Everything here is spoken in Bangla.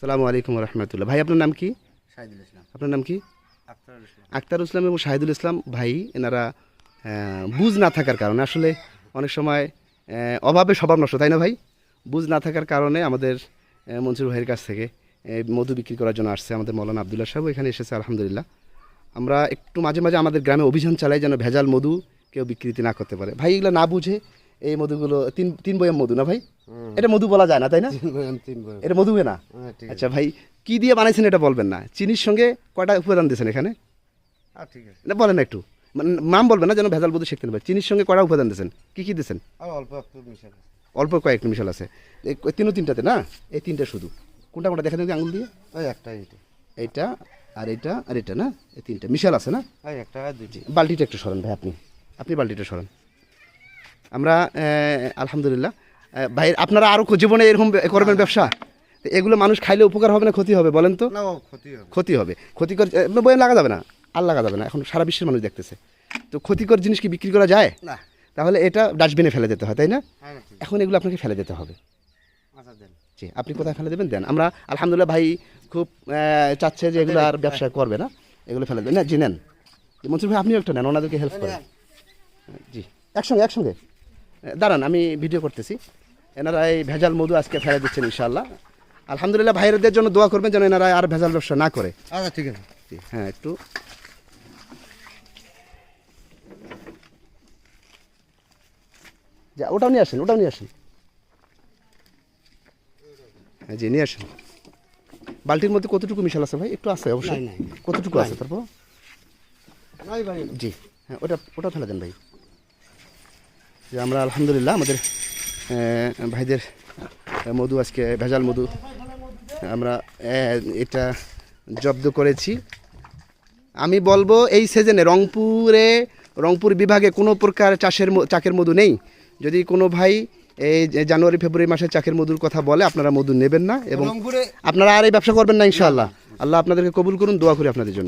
সালামু আলাইকুম রহমতুল্লাহ। ভাই আপনার নাম কি? শাহিদুল ইসলাম। আপনার নাম কি? আক্তার ইসলাম। এবং শাহিদুল ইসলাম ভাই এনারা বুঝ না থাকার কারণে আসলে অনেক সময় অভাবে স্বভাব নষ্ট তাই না ভাই? বুঝ না থাকার কারণে আমাদের মনসুর ভাইয়ের কাছ থেকে মধু বিক্রি করার জন্য আসছে আমাদের মৌলানা আবদুল্লাহ সাহেব এখানে এসেছে আলহামদুলিল্লাহ। আমরা একটু মাঝে মাঝে আমাদের গ্রামে অভিযান চালাই যেন ভেজাল মধু কেউ বিকৃতি না করতে পারে। ভাই এগুলো না বুঝে এই মধুগুলো তিন তিন বয়াম মধু না ভাই? এটা মধু বলা যায় না তাই না? এটা মধু না? হ্যাঁ আচ্ছা ভাই কি দিয়ে বানাইছেন এটা বলবেন না? চিনির সঙ্গে কয়টা উপাদান দিয়েছেন এখানে? ঠিক আছে। না বলেন একটু। মানে নাম বলবেন না যেন ভেজাল বধু শিখতে পারে। চিনির সঙ্গে কয়টা উপাদান দিয়েছেন? কি কি দিয়েছেন? অল্প অল্প কয়েকটা মিশাল আছে। এই তিনও তিনটাতে না? এই তিনটা শুধু। কোনটা কোনটা? দেখা দেখি আঙুল দিয়ে। ওই একটা এইটা। এইটা আর এইটা আর এটা না? এই তিনটা। মিশাল আছে না? একটা বালতিটা একটু সরান ভাই আপনি। আপনি বালতিটা সরান। আমরা আলহামদুলিল্লাহ। ভাই আপনারা আরও জীবনে এরকম করবেন ব্যবসা? এগুলো মানুষ খাইলে উপকার হবে না ক্ষতি হবে বলেন তো? ক্ষতি হবে। ক্ষতি হবে। ক্ষতিকর এ, লাগা যাবে না। আর লাগা যাবে না। এখন সারা বিশ্বের মানুষ দেখতেছে। তো ক্ষতিকর জিনিস কি বিক্রি করা যায়? না। তাহলে এটা ডাস্টবিনে ফেলে দিতে হয় তাই না? হ্যাঁ এখন এগুলো আপনাকে ফেলে দিতে হবে। আচ্ছা জি আপনি কোথায় ফেলে দেবেন? দেন আমরা আলহামদুলিল্লাহ ভাই খুব চাচ্ছে যে এগুলো আর ব্যবসা করবে না। এগুলো ফেলে দেবেন। না জি নেন। মনসুর ভাই আপনিও একটা নেন ওনাদেরকে হেল্প করেন। জি একসঙ্গে একসঙ্গে। দাঁড়ান আমি ভিডিও করতেছি। এনারা এই ভেজাল মধু আজকে ফেলে দিচ্ছেন ইনশাল্লাহ আলহামদুলিল্লাহ ভাইয়েরদের জন্য দোয়া করবেন যেন এনারা আর ভেজাল ব্যবসা না করে। আচ্ছা ঠিক আছে। হ্যাঁ একটু। যা ওটাও নিয়ে আসেন ওটাও নিয়ে আসেন। হ্যাঁ জি নিয়ে আসেন। বালতির মধ্যে কতটুকু মিশাল আছে ভাই? একটু আছে অবশ্যই। কতটুকু আছে তারপর? ভাই। জি হ্যাঁ ওটা ওটা ফেলে দেন ভাই। যে আমরা আলহামদুলিল্লাহ আমাদের ভাইদের মধু আজকে ভেজাল মধু আমরা এটা জব্দ করেছি। আমি বলব এই সিজনে রংপুরে রংপুর বিভাগে কোনো প্রকার চাষের চাকের মধু নেই। যদি কোনো ভাই এই জানুয়ারি ফেব্রুয়ারি মাসে চাকের মধুর কথা বলে আপনারা মধু নেবেন না এবং আপনারা আর এই ব্যবসা করবেন না ইনশাআল্লাহ। আল্লাহ আপনাদেরকে কবুল করুন দোয়া করি আপনাদের জন্য।